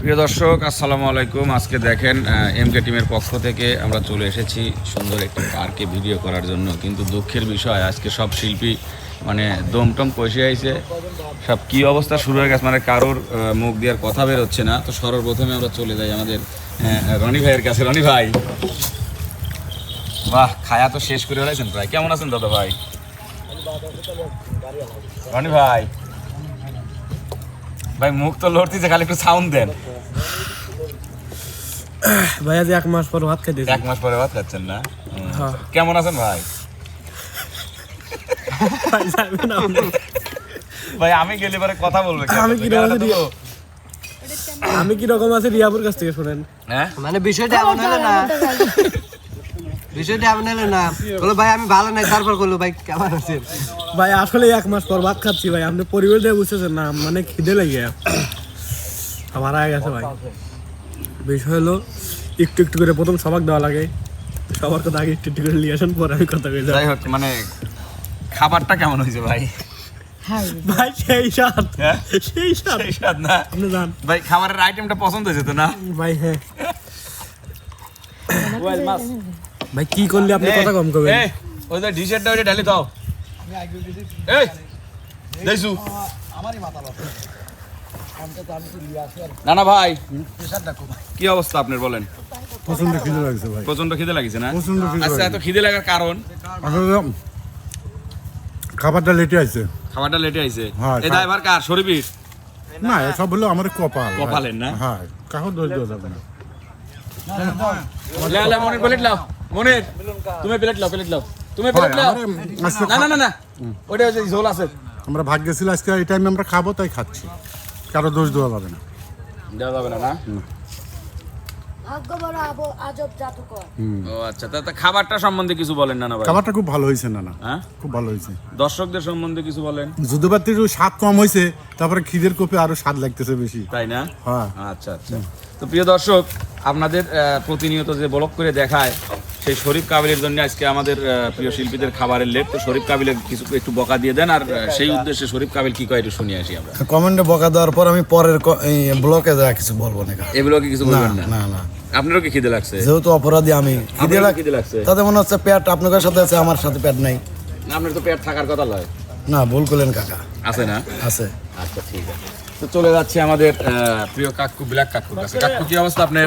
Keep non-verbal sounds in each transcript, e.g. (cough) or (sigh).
প্রিয় দর্শক, আসসালামু আলাইকুম। আজকে দেখেন এম কে টিমের পক্ষ থেকে আমরা চলে এসেছি সুন্দর একটি পার্কে ভিডিও করার জন্য। কিন্তু দুঃখের বিষয়, আজকে সব শিল্পী মানে দমটম কষে আইছে। সব কি অবস্থা? শুরু হয়ে গেছে মানে কারোর মুখ দেওয়ার কথা বেরোচ্ছে না। তো সর্বপ্রথমে আমরা চলে যাই আমাদের রনি ভাইয়ের কাছে। রনি ভাই, বাহ, খায়া তো শেষ করে ফেলাইছেন প্রায়। কেমন আছেন দাদা ভাই? রনি ভাই ভাই মুখ তো লড়তেছে খালি একটু সাউন্ড দেন। ভাই আজ এক মাস পর ভাত খাইতেছি। এক মাস পরে ভাত খাচ্ছেন না? হ্যাঁ। কেমন আছেন ভাই? ভাই আমি গেলে পরে কথা বলবে কে? আমি কি? আমি কি রকম আছে রিয়াপুর কাছ থেকে শোনেন। হ্যাঁ? মানে বিষয়টা এমন হলো না। বিষয়টা হলো না। বলো ভাই আমি ভালো নাই তারপর বলল ভাই কেমন আছেন? ভাই আসলে এক মাস পর ভাত খাচ্ছি ভাই। আপনি পরিবার দিয়ে বুঝতেছেন না মানে খিদে লেগে। আমার আগে গেছে ভাই। বিষয় হলো একটু একটু করে প্রথম সবাক দেওয়া লাগে। সবার কথা আগে একটু একটু করে নিয়ে আসেন পরে আমি কথা কই যাই হোক মানে খাবারটা কেমন হয়েছে ভাই? ভাই সেই সাথ হ্যাঁ? সেই সাথ সেই স্বাদ না? আপনি জান। ভাই খাবারের আইটেমটা পছন্দ হয়েছে তো না? ভাই হ্যাঁ। ভাই কি করলে আপনি কথা কম করবেন? এই, ওই যে ডিশেরটা ওইটা ঢালি দাও। এই দেইছু না না ভাই কি অবস্থা আপনার বলেন? প্রচণ্ড খিদে লাগছে ভাই। প্রচণ্ড খিদে লাগিছে না? প্রচণ্ড খিদে আচ্ছা এত খিদে লাগার কারণ? খাবারটা লেটে আছে খাবারটা লেটে আইছে। হ্যাঁ, এই দায়ভার কার? শরীফির? না এসব হলো আমার কপাল কপালের না? হ্যাঁ কাহর দোষ দেওয়া যাবে না। লে লে মনির প্লেট লাও। মনির তুমি প্লেট লাও প্লেট লাও। তুমি প্লেট লাও। না না না না। ওটা হচ্ছে ঝোল আছে। আমরা ভাগ্য ছিল আজকে এই টাইমে আমরা খাব তাই খাচ্ছি। কারও দোষ দেওয়া যাবে না। দেওয়া যাবে না না? ভাগ্য বড় আব- আজব জাতকর ও আচ্ছা তা তা খাবারটা সম্বন্ধে কিছু বলেন না না খাবারটা খুব ভালো হয়েছে না না হ্যাঁ? খুব ভালো হয়েছে। দর্শকদের সম্বন্ধে কিছু বলেন। যদুবাতির স্বাদ কম হয়েছে তারপরে খিদের কোপে আরও স্বাদ লাগতেছে বেশি। তাই না? হ্যাঁ। আচ্ছা আচ্ছা। তো প্রিয় দর্শক আপনাদের আহ, প্রতিনিয়ত যে ব্লক করে দেখায় সেই শরীফ কাবিলের জন্য আজকে আমাদের প্রিয় শিল্পীদের খাবারের লেট তো শরীফ কাবিলের কিছু একটু বকা দিয়ে দেন আর সেই উদ্দেশ্যে শরীফ কাবিল কি কয় একটু শুনে আসি আমরা। কমেন্টে বকা দেওয়ার পর আমি পরের ব্লকে যা কিছু বলব না এগুলো কি কিছু না বলবেন না? না না আপনারও কি খিদে লাগছে? যেহেতু অপরাধী আমি। খিদে লাগছে? তাতে মনে হচ্ছে পেট আপনাদের সাথে আছে আমার সাথে পেট নাই। আপনার তো পেট থাকার কথা লয়। না ভুল করলেন কাকা। আছে না? আছে। আচ্ছা ঠিক আছে। তো চলে যাচ্ছে আমাদের প্রিয় কাকু ব্ল্যাক কাকুর কাছে। কাকু কি অবস্থা আপনার?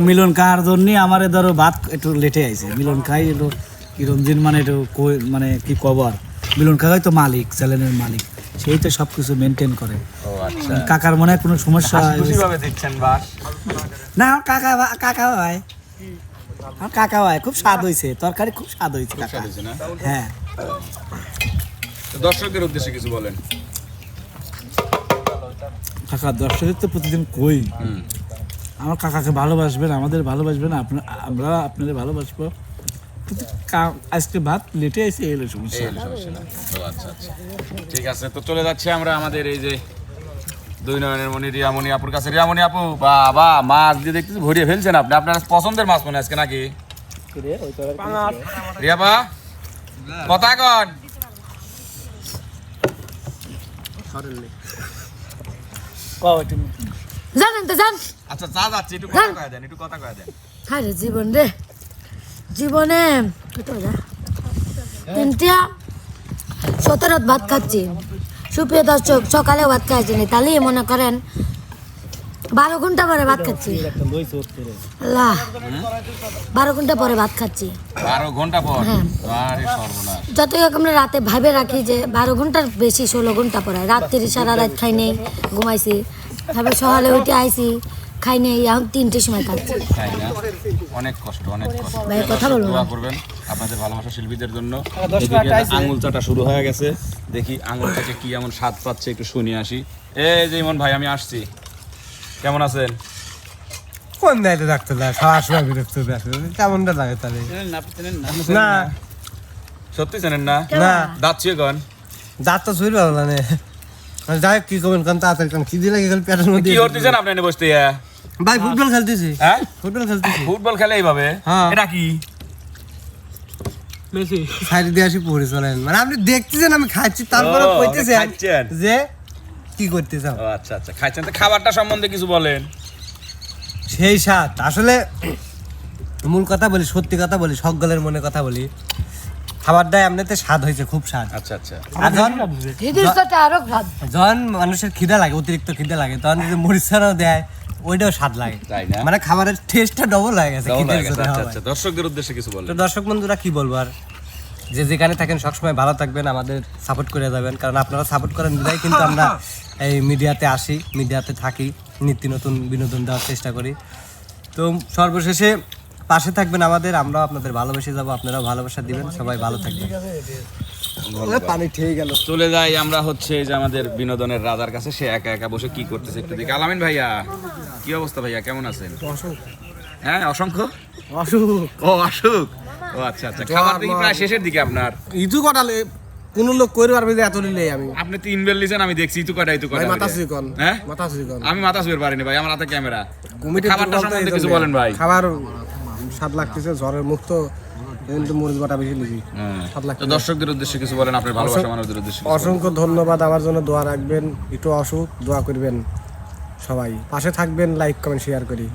মিলন কাহার জন্য আমারে ধরো ভাত একটু লেটে আইছে। মিলন খাই একটু কিরম দিন মানে একটু কই- মানে কি কবর মিলন কাকাই তো মালিক চ্যানেলের মালিক। সেই তো সব কিছু মেনটেন করে আচ্ছা। কাকার মনে কোনো সমস্যা না কাকা কাকা ভাই আমার কাকা ভাই খুব স্বাদ হয়েছে তরকারি খুব স্বাদ হয়েছে কাকা। না? হ্যাঁ। দর্শকদের উদ্দেশ্যে কিছু বলেন। কাকা দর্শকের তো প্রতিদিন কই? হুম। আমার কাকাকে ভালোবাসবেন আমাদের ভালোবাসবেন আপনার আমরা আপনাদের ভালোবাসবো। আজকে ভাত লেটে আইছে এলো সমস্যা। আচ্ছা আচ্ছা। ঠিক আছে তো চলে যাচ্ছে আমরা আমাদের এই যে দুই নয়নের মনি রিয়ামণি আপুর কাছে। রিয়ামণি আপু বাবা মাছ দিয়ে দেখতেছি ভরিয়ে ফেলছেন আপনি। আপনার পছন্দের মাছ মনে আজকে নাকি? রিয়াপা কথা কন। জানেন তো জান আচ্ছা চা যাচ্ছে একটু কথা কয়ে দেন একটু কথা কয়ে দেন। হায় রে জীবন রে। জীবনে কত যা? তিনটা ভাত খাচ্ছি। সুপ্রিয় দর্শক সকালে ভাত খাইছি নি। তাহলে মনে করেন বারো ঘণ্টা পরে ভাত খাচ্ছি। আল্লাহ। বারো ঘণ্টা পরে ভাত খাচ্ছি। বারো ঘণ্টা পর? হ্যাঁ। আরে যতই হোক আমরা রাতে ভাবে রাখি যে বারো ঘণ্টার বেশি ষোলো ঘণ্টা পরে। রাত্রি সারা রাত খাই নেই ঘুমাইছি। তারপর সকালে উঠে আইছি খাই নেই এখন তিনটের সময় খাচ্ছি। অনেক কষ্ট অনেক কষ্ট। ভাই, কথা বলব দোয়া করবেন আপনাদের ভালোবাসা শিল্পীদের জন্য। এদিকে আঙুল চাটা শুরু হয়ে গেছে। দেখি আঙুল থেকে কি এমন স্বাদ পাচ্ছে একটু শুনিয়ে আসি। এই যে ইমন ভাই আমি আসছি। কেমন আছেন? কোন দায়িত্ব ডাক্তার দেয়? খাওয়ার সময় বিরক্ত দেখে কেমনটা লাগে তাহলে। না সত্যি জানেন না? না। দাঁত ছুঁয়ে কন দাঁত তো শুরু ভালো না যাই কি করবেন কারণ তাড়াতাড়ি কারণ খিদে লাগে গেলে পেটের মধ্যে। কি করতেছেন আপনি এনে বসতে? ভাই ফুটবল খেলতেছি। হ্যাঁ? ফুটবল খেলতেছি। ফুটবল খেলে এইভাবে? হ্যাঁ। এটা কি? মেসি। সাইডে দিয়ে আসি পড়ে চলেন। মানে আপনি দেখতেছেন আমি খাচ্ছি তারপরে কইতেছেন যে কি করতে চাও? ও আচ্ছা আচ্ছা। খাইছেন তো? খাবারটা সম্বন্ধে কিছু বলেন। সেই স্বাদ। আসলে মূল কথা বলি সত্যি কথা বলি সকলের মনে কথা বলি খাবারটা এমনিতে স্বাদ হয়েছে খুব স্বাদ। আচ্ছা আচ্ছা। আর যখন মানুষের খিদা লাগে অতিরিক্ত খিদা লাগে তখন যদি মরিচানো দেয় ওইটাও স্বাদ লাগে। মানে খাবারের টেস্টটা ডবল হয়ে গেছে আচ্ছা আচ্ছা। দর্শকদের উদ্দেশ্যে কিছু বলেন। তো দর্শক বন্ধুরা কি বলব আর? যে যেখানে থাকেন সবসময় ভালো থাকবেন আমাদের সাপোর্ট করে যাবেন। কারণ আপনারা সাপোর্ট করেন বিধায় কিন্তু আমরা (laughs) এই মিডিয়াতে আসি মিডিয়াতে থাকি নিত্য নতুন বিনোদন দেওয়ার চেষ্টা করি। তো সর্বশেষে পাশে থাকবেন আমাদের আমরাও আপনাদের ভালোবেসে যাব আপনারাও ভালোবাসা দিবেন সবাই ভালো থাকবেন। পানি ঠিক গেল। চলে যাই আমরা হচ্ছে যে আমাদের বিনোদনের রাজার কাছে সে একা একা বসে কি করতেছে একটু দেখি। আলামিন ভাইয়া কি অবস্থা ভাইয়া? কেমন আছেন? অসুখ। হ্যাঁ অসংখ্য? অসুখ। ও অসুখ। ও আচ্ছা আচ্ছা। খাবার দেখি প্রায় শেষের দিকে আপনার। ইটু কটালে কোন লোক করে পারবে যে এত নিলে আমি। আপনি তিন বেল লিছেন আমি দেখছি ইতু কটা ইতু কটা মাথা করে। সিকন হ্যাঁ? মাথা সিকন আমি মাথা শুয়ে পারিনি ভাই আমার হাতে ক্যামেরা। কমিটি খাবারটা সম্বন্ধে কিছু বলেন ভাই। খাবার স্বাদ লাগতেছে জ্বরের মুক্ত কিন্তু মরিচ বাটা বেশি লিখি হ্যাঁ। স্বাদ তো লাগছে দর্শকদের উদ্দেশ্যে কিছু বলেন আপনার ভালোবাসা মানুষদের উদ্দেশ্যে অসংখ্য ধন্যবাদ আমার জন্য দোয়া রাখবেন একটু অসুখ দোয়া করবেন সবাই। পাশে থাকবেন লাইক কমেন্ট শেয়ার করি।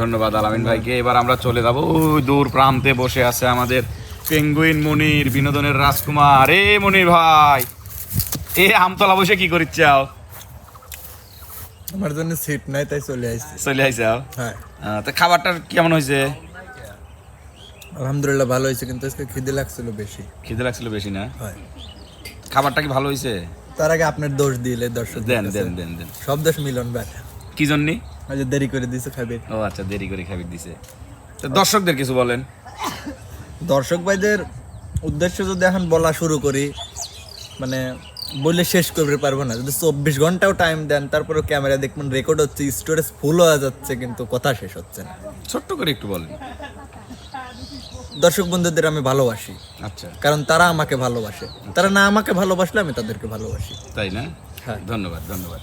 ধন্যবাদ আলামিন ভাইকে। এবার আমরা চলে যাব। ওই দূর প্রান্তে বসে আছে আমাদের পেঙ্গুইন মনির বিনোদনের রাজকুমার। এ মনির ভাই এ আমতলা বসে কি করিচ্ছাও? আমার জন্য সিট নাই তাই চলে চলে হ্যাঁ। তো খাবারটা কেমন হয়েছে? আলহামদুলিল্লাহ ভালো হয়েছে কিন্তু আজকে খিদে লাগছিল বেশি। খিদে লাগছিল বেশি না? হয়। খাবারটা কি ভালো হয়েছে? তার আগে আপনার দোষ দিলে দর্শক দেন দেন দেন দেন। সব দোষ মিলন ভাই। কি জন্যে? ওই দেরি করে দিছে খাবে। ও আচ্ছা দেরি করে খাবি দিছে। তো দর্শকদের কিছু বলেন। দর্শক ভাইদের উদ্দেশ্য যদি এখন বলা শুরু করি মানে বলে শেষ করতে পারব না। যদি চব্বিশ ঘন্টাও টাইম দেন তারপরে ক্যামেরা দেখবেন রেকর্ড হচ্ছে স্টোরেজ ফুল হয়ে যাচ্ছে কিন্তু কথা শেষ হচ্ছে না। ছোট্ট করে একটু বলেন। দর্শক বন্ধুদের আমি ভালোবাসি। আচ্ছা। কারণ তারা আমাকে ভালোবাসে। তারা না আমাকে ভালোবাসলে আমি তাদেরকে ভালোবাসি। তাই না? হ্যাঁ। ধন্যবাদ ধন্যবাদ।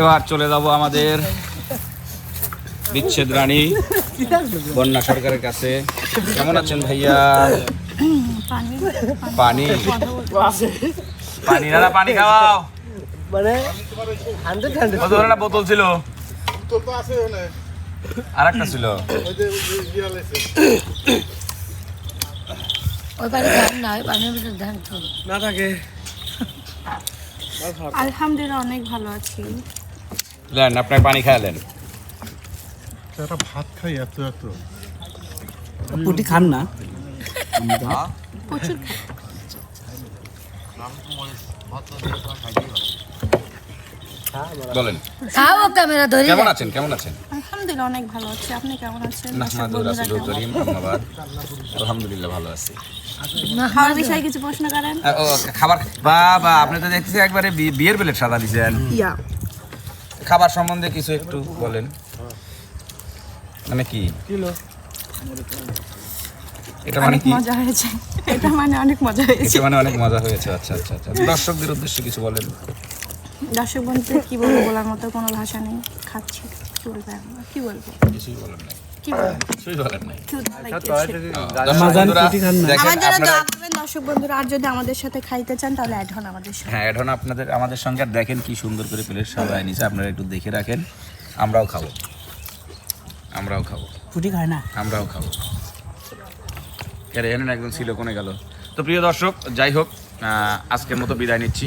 এবার চলে যাব আমাদের বিচ্ছেদ রানী বন্যা সরকারের কাছে। কেমন আছেন ভাইয়া? পানি। পানি দাদা পানি খাওয়াও। মানে হান্ড্রেড হান্ড্রেড কত ধরনের বোতল ছিল? আর একটা ছিল। ওই পানি ধান না ওই পানির ভিতরে ধান না থাকে। আলহামদুলিল্লাহ অনেক ভালো আছি। লেন আপনার পানি খাওয়ালেন তারা ভাত খাই এত এত। পুটি খান না। প্রচুর বলেন। খাও ক্যামেরা ধরি কেমন আছেন? কেমন আছেন? আলহামদুলিল্লাহ অনেক ভালো আছি। আপনি কেমন আছেন? নাহমাদুর রাসূলুল করিম ধন্যবাদ। আলহামদুলিল্লাহ ভালো আছি। খাওয়ার বিষয়ে কিছু প্রশ্ন করেন? ও খাবার বাবা আপনি তো দেখতেছি একবারে বিয়ের প্লেট সাদা দিয়েছেন ইয়া। খাবার সম্বন্ধে কিছু একটু বলেন। মানে কি? এটা মানে কি? মজা হয়েছে। এটা মানে অনেক মজা হয়েছে। এটা মানে অনেক মজা হয়েছে। আচ্ছা আচ্ছা আচ্ছা। দর্শকদের উদ্দেশ্যে কিছু বলেন। দর্শক বন্ধু কি বলব? বলার মতো কোনো ভাষা নেই। খাচ্ছি। কি বলব? কি বলব? কিছুই বলেন নাই। কি বলব? কিছুই বলেন নাই। ক্ষুধা লাগছে। দর্শক বন্ধুরা, আর যদি আমাদের সাথে খাইতে চান তাহলে অ্যাড হন আমাদের সাথে। হ্যাঁ আপনাদের আমাদের সঙ্গে। দেখেন কি সুন্দর করে প্লেট সাজায় নিছে আপনারা একটু দেখে রাখেন। আমরাও খাব। আমরাও খাব। পুটি খায় না? আমরাও খাব। এখানে একজন ছিল কোনে গেল। তো প্রিয় দর্শক যাই হোক আহ, আজকের মতো বিদায় নিচ্ছি।